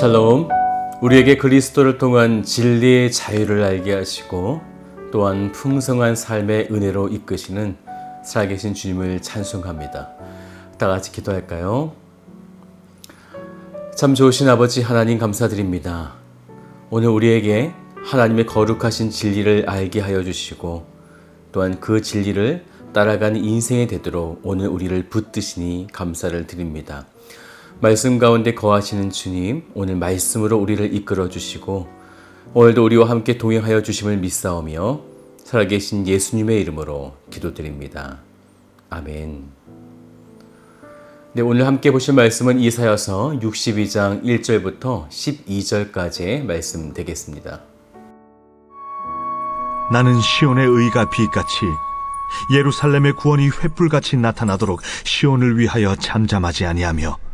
샬롬. 우리에게 그리스도를 통한 진리의 자유를 알게 하시고 또한 풍성한 삶의 은혜로 이끄시는 살아계신 주님을 찬송합니다. 다 같이 기도할까요? 참 좋으신 아버지 하나님 감사드립니다. 오늘 우리에게 하나님의 거룩하신 진리를 알게 하여 주시고 또한 그 진리를 따라가는 인생이 되도록 오늘 우리를 붙드시니 감사를 드립니다. 말씀 가운데 거하시는 주님, 오늘 말씀으로 우리를 이끌어 주시고 오늘도 우리와 함께 동행하여 주심을 믿사오며 살아계신 예수님의 이름으로 기도드립니다. 아멘. 네, 오늘 함께 보실 말씀은 이사여서 62장 1절부터 12절까지의 말씀 되겠습니다. 나는 시온의 의가 빛같이 예루살렘의 구원이 횃불같이 나타나도록 시온을 위하여 잠잠하지 아니하며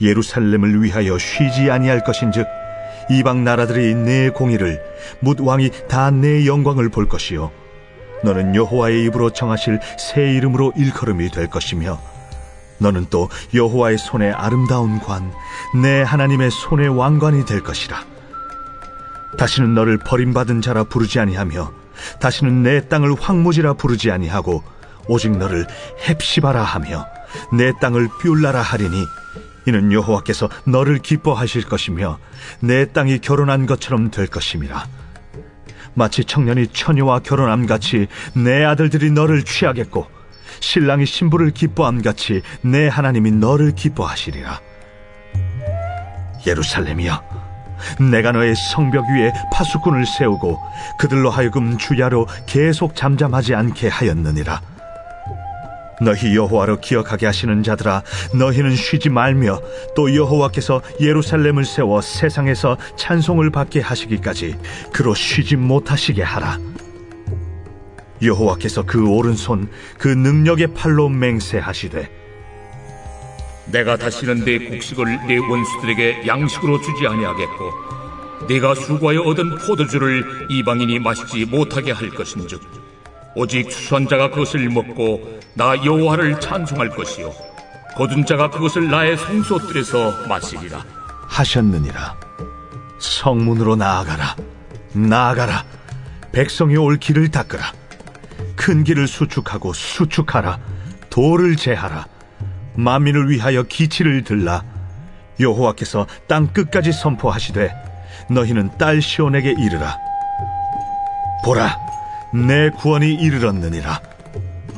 예루살렘을 위하여 쉬지 아니할 것인즉 이방 나라들이 내 공의를 묻 왕이 다 내 영광을 볼 것이요. 너는 여호와의 입으로 정하실 새 이름으로 일컬음이 될 것이며 너는 또 여호와의 손에 아름다운 관 내 하나님의 손의 왕관이 될 것이라. 다시는 너를 버림받은 자라 부르지 아니하며 다시는 내 땅을 황무지라 부르지 아니하고 오직 너를 헵시바라 하며 내 땅을 뷸라라 하리니 이는 여호와께서 너를 기뻐하실 것이며 내 땅이 결혼한 것처럼 될 것임이라 마치 청년이 처녀와 결혼함 같이 내 아들들이 너를 취하겠고 신랑이 신부를 기뻐함 같이 내 하나님이 너를 기뻐하시리라 예루살렘이여 내가 너의 성벽 위에 파수꾼을 세우고 그들로 하여금 주야로 계속 잠잠하지 않게 하였느니라. 너희 여호와로 기억하게 하시는 자들아 너희는 쉬지 말며 또 여호와께서 예루살렘을 세워 세상에서 찬송을 받게 하시기까지 그로 쉬지 못하시게 하라. 여호와께서 그 오른손 그 능력의 팔로 맹세하시되 내가 다시는 내 곡식을 내 원수들에게 양식으로 주지 아니하겠고 내가 수고하여 얻은 포도주를 이방인이 마시지 못하게 할 것인즉 오직 추수한 자가 그것을 먹고 나 여호와를 찬송할 것이요 거둔 자가 그것을 나의 성소들에서 마시리라 하셨느니라. 성문으로 나아가라. 나아가라. 백성이 올 길을 닦으라. 큰 길을 수축하고 수축하라. 돌을 제하라. 만민을 위하여 기치를 들라. 여호와께서 땅 끝까지 선포하시되 너희는 딸 시온에게 이르라. 보라, 내 구원이 이르렀느니라.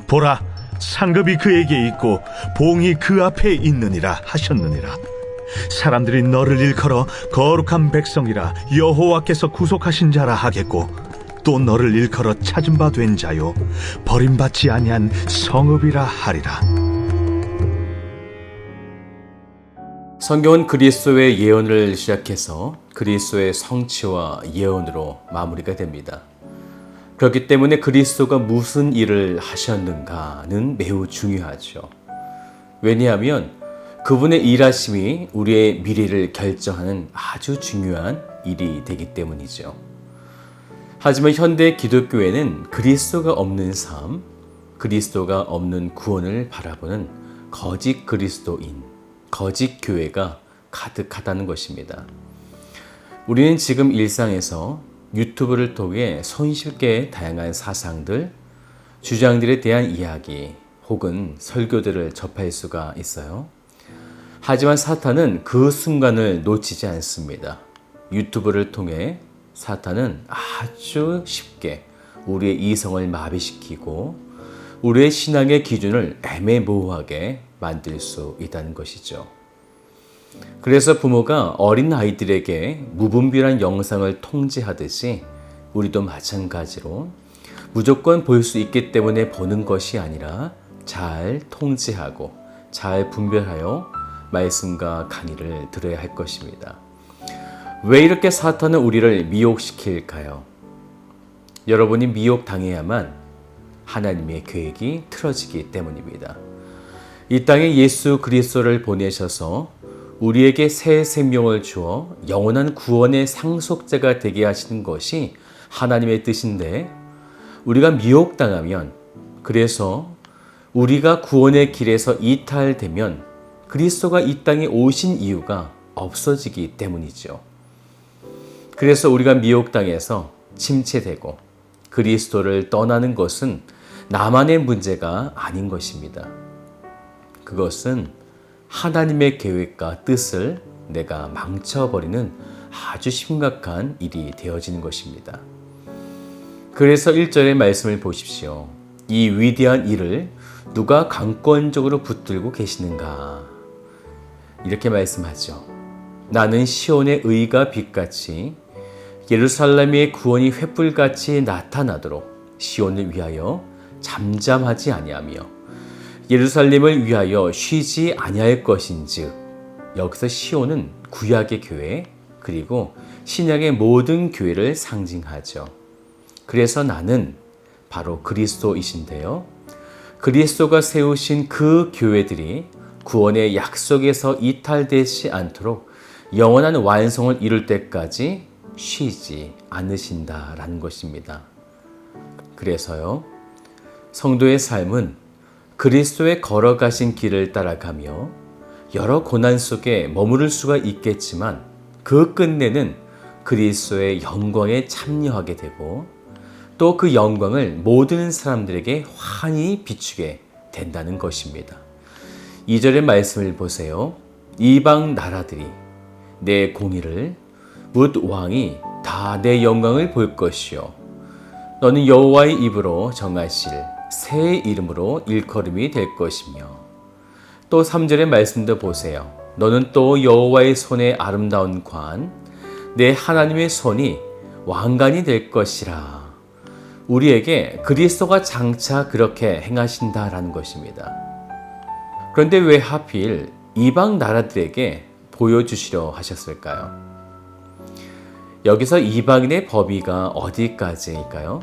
보라, 상급이 그에게 있고 봉이 그 앞에 있느니라 하셨느니라. 사람들이 너를 일컬어 거룩한 백성이라 여호와께서 구속하신 자라 하겠고 또 너를 일컬어 찾은 바 된 자요 버림받지 아니한 성읍이라 하리라. 성경은 그리스도의 예언을 시작해서 그리스도의 성취와 예언으로 마무리가 됩니다. 그렇기 때문에 그리스도가 무슨 일을 하셨는가는 매우 중요하죠. 왜냐하면 그분의 일하심이 우리의 미래를 결정하는 아주 중요한 일이 되기 때문이죠. 하지만 현대 기독교에는 그리스도가 없는 삶, 그리스도가 없는 구원을 바라보는 거짓 그리스도인, 거짓 교회가 가득하다는 것입니다. 우리는 지금 일상에서 유튜브를 통해 손쉽게 다양한 사상들, 주장들에 대한 이야기 혹은 설교들을 접할 수가 있어요. 하지만 사탄은 그 순간을 놓치지 않습니다. 유튜브를 통해 사탄은 아주 쉽게 우리의 이성을 마비시키고 우리의 신앙의 기준을 애매모호하게 만들 수 있다는 것이죠. 그래서 부모가 어린 아이들에게 무분별한 영상을 통제하듯이 우리도 마찬가지로 무조건 볼 수 있기 때문에 보는 것이 아니라 잘 통제하고 잘 분별하여 말씀과 강의를 들어야 할 것입니다. 왜 이렇게 사탄은 우리를 미혹시킬까요? 여러분이 미혹당해야만 하나님의 계획이 틀어지기 때문입니다. 이 땅에 예수 그리스도를 보내셔서 우리에게 새 생명을 주어 영원한 구원의 상속자가 되게 하시는 것이 하나님의 뜻인데 우리가 미혹당하면 그래서 우리가 구원의 길에서 이탈되면 그리스도가 이 땅에 오신 이유가 없어지기 때문이죠. 그래서 우리가 미혹당해서 침체되고 그리스도를 떠나는 것은 나만의 문제가 아닌 것입니다. 그것은 하나님의 계획과 뜻을 내가 망쳐버리는 아주 심각한 일이 되어지는 것입니다. 그래서 1절의 말씀을 보십시오. 이 위대한 일을 누가 강권적으로 붙들고 계시는가? 이렇게 말씀하죠. 나는 시온의 의가 빛같이 예루살렘의 구원이 횃불같이 나타나도록 시온을 위하여 잠잠하지 아니하며 예루살렘을 위하여 쉬지 아니할 것인즉 여기서 시온은 구약의 교회 그리고 신약의 모든 교회를 상징하죠. 그래서 나는 바로 그리스도이신데요. 그리스도가 세우신 그 교회들이 구원의 약속에서 이탈되지 않도록 영원한 완성을 이룰 때까지 쉬지 않으신다라는 것입니다. 그래서요, 성도의 삶은 그리스도의 걸어가신 길을 따라가며 여러 고난 속에 머무를 수가 있겠지만 그 끝내는 그리스도의 영광에 참여하게 되고 또 그 영광을 모든 사람들에게 환히 비추게 된다는 것입니다. 2절의 말씀을 보세요. 이방 나라들이 내 공의를 묻 왕이 다 내 영광을 볼 것이요 너는 여호와의 입으로 정하실 새 이름으로 일컬음이 될 것이며 또 3절의 말씀도 보세요. 너는 또 여호와의 손에 아름다운 관, 내 하나님의 손이 왕관이 될 것이라. 우리에게 그리스도가 장차 그렇게 행하신다라는 것입니다. 그런데 왜 하필 이방 나라들에게 보여주시려 하셨을까요? 여기서 이방인의 법의가 어디까지일까요?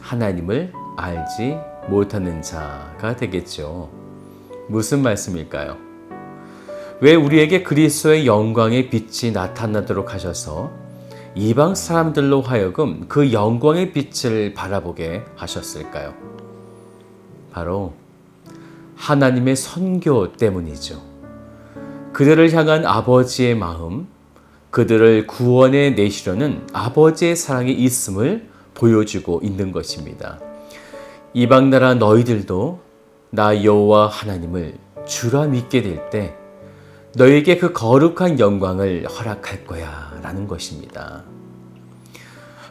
하나님을 알지 못하는 자가 되겠죠. 무슨 말씀일까요? 왜 우리에게 그리스도의 영광의 빛이 나타나도록 하셔서 이방 사람들로 하여금 그 영광의 빛을 바라보게 하셨을까요? 바로 하나님의 선교 때문이죠. 그들을 향한 아버지의 마음, 그들을 구원해 내시려는 아버지의 사랑이 있음을 보여주고 있는 것입니다. 이방 나라 너희들도 나 여호와 하나님을 주라 믿게 될 때 너에게 그 거룩한 영광을 허락할 거야라는 것입니다.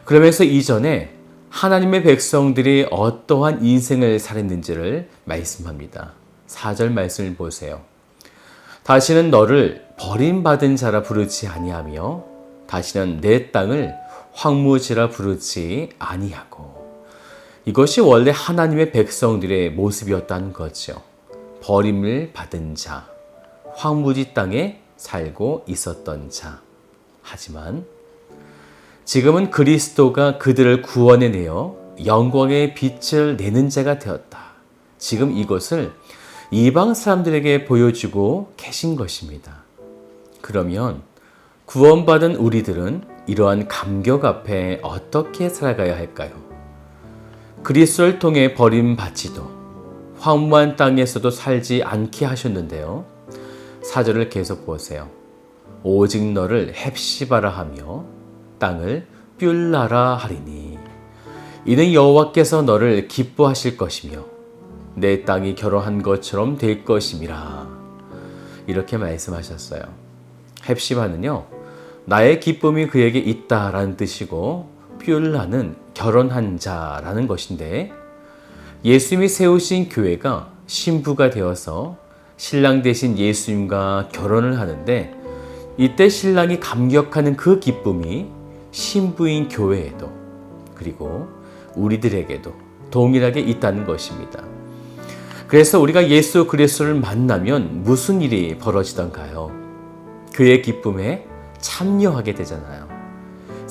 그러면서 이전에 하나님의 백성들이 어떠한 인생을 살았는지를 말씀합니다. 4절 말씀을 보세요. 다시는 너를 버림받은 자라 부르지 아니하며 다시는 내 땅을 황무지라 부르지 아니하고 이것이 원래 하나님의 백성들의 모습이었다는 거죠. 버림을 받은 자, 황무지 땅에 살고 있었던 자. 하지만 지금은 그리스도가 그들을 구원해내어 영광의 빛을 내는 자가 되었다. 지금 이것을 이방 사람들에게 보여주고 계신 것입니다. 그러면 구원받은 우리들은 이러한 감격 앞에 어떻게 살아가야 할까요? 그리스도를 통해 버림받지도 황무한 땅에서도 살지 않게 하셨는데요. 사절을 계속 보세요. 오직 너를 헵시바라 하며 땅을 뷸라라 하리니 이는 여호와께서 너를 기뻐하실 것이며 내 땅이 결혼한 것처럼 될 것임이라 이렇게 말씀하셨어요. 헵시바는요 나의 기쁨이 그에게 있다라는 뜻이고 뷸라는 결혼한 자라는 것인데 예수님이 세우신 교회가 신부가 되어서 신랑 대신 예수님과 결혼을 하는데 이때 신랑이 감격하는 그 기쁨이 신부인 교회에도 그리고 우리들에게도 동일하게 있다는 것입니다. 그래서 우리가 예수 그리스도를 만나면 무슨 일이 벌어지던가요? 그의 기쁨에 참여하게 되잖아요.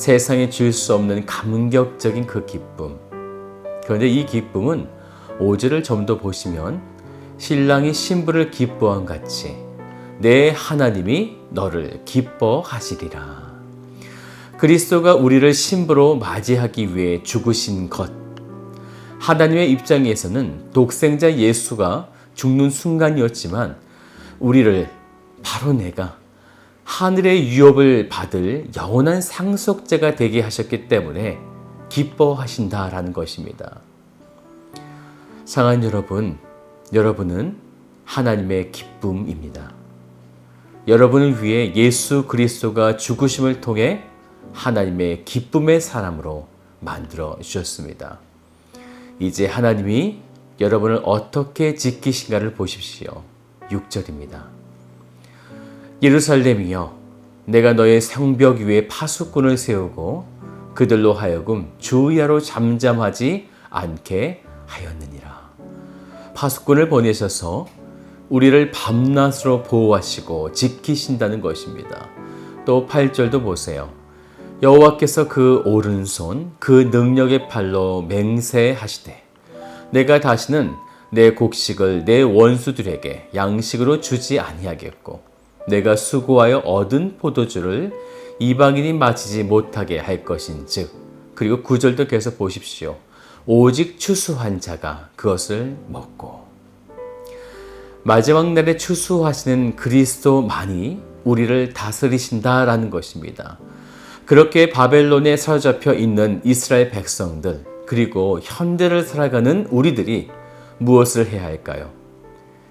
세상에 줄수 없는 감격적인 그 기쁨. 그런데 이 기쁨은 5절을 좀 더 보시면 신랑이 신부를 기뻐한 같이 내 하나님이 너를 기뻐하시리라. 그리스도가 우리를 신부로 맞이하기 위해 죽으신 것. 하나님의 입장에서는 독생자 예수가 죽는 순간이었지만 우리를 바로 내가 하늘의 유업을 받을 영원한 상속자가 되게 하셨기 때문에 기뻐하신다라는 것입니다. 상한 여러분, 여러분은 하나님의 기쁨입니다. 여러분을 위해 예수 그리스도가 죽으심을 통해 하나님의 기쁨의 사람으로 만들어 주셨습니다. 이제 하나님이 여러분을 어떻게 지키신가를 보십시오. 6절입니다. 예루살렘이여 내가 너의 성벽 위에 파수꾼을 세우고 그들로 하여금 주야로 잠잠하지 않게 하였느니라. 파수꾼을 보내셔서 우리를 밤낮으로 보호하시고 지키신다는 것입니다. 또 8절도 보세요. 여호와께서 그 오른손 그 능력의 팔로 맹세하시되 내가 다시는 내 곡식을 내 원수들에게 양식으로 주지 아니하겠고 내가 수고하여 얻은 포도주를 이방인이 마시지 못하게 할 것인즉 그리고 구절도 계속 보십시오. 오직 추수한 자가 그것을 먹고 마지막 날에 추수하시는 그리스도만이 우리를 다스리신다라는 것입니다. 그렇게 바벨론에 사로잡혀 있는 이스라엘 백성들 그리고 현대를 살아가는 우리들이 무엇을 해야 할까요?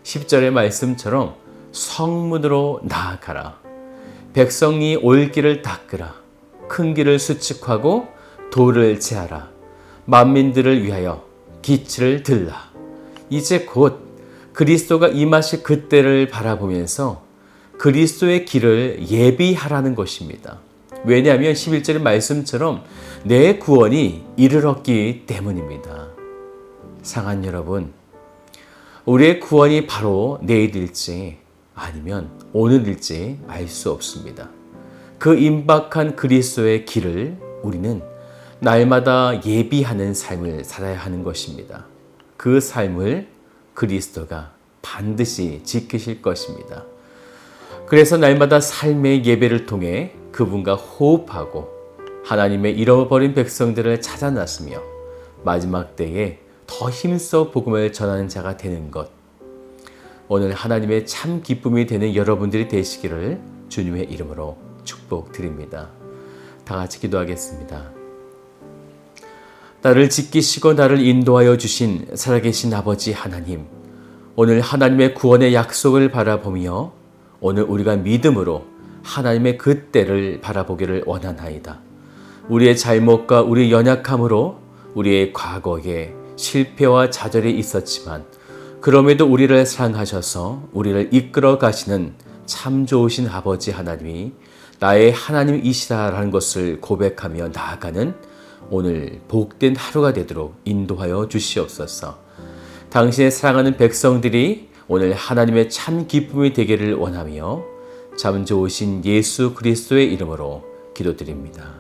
10절의 말씀처럼 성문으로 나아가라. 백성이 올 길을 닦으라. 큰 길을 수축하고 돌을 제하라. 만민들을 위하여 기치를 들라. 이제 곧 그리스도가 임하실 그때를 바라보면서 그리스도의 길을 예비하라는 것입니다. 왜냐하면 11절의 말씀처럼 내 구원이 이르렀기 때문입니다. 상한 여러분, 우리의 구원이 바로 내일일지 아니면 오늘일지 알 수 없습니다. 그 임박한 그리스도의 길을 우리는 날마다 예비하는 삶을 살아야 하는 것입니다. 그 삶을 그리스도가 반드시 지키실 것입니다. 그래서 날마다 삶의 예배를 통해 그분과 호흡하고 하나님의 잃어버린 백성들을 찾아 나서며 마지막 때에 더 힘써 복음을 전하는 자가 되는 것. 오늘 하나님의 참 기쁨이 되는 여러분들이 되시기를 주님의 이름으로 축복드립니다. 다 같이 기도하겠습니다. 나를 지키시고 나를 인도하여 주신 살아계신 아버지 하나님, 오늘 하나님의 구원의 약속을 바라보며 오늘 우리가 믿음으로 하나님의 그 때를 바라보기를 원하나이다. 우리의 잘못과 우리의 연약함으로 우리의 과거에 실패와 좌절이 있었지만 그럼에도 우리를 사랑하셔서 우리를 이끌어 가시는 참 좋으신 아버지 하나님이 나의 하나님이시다라는 것을 고백하며 나아가는 오늘 복된 하루가 되도록 인도하여 주시옵소서. 당신의 사랑하는 백성들이 오늘 하나님의 참 기쁨이 되기를 원하며 참 좋으신 예수 그리스도의 이름으로 기도드립니다.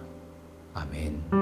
아멘.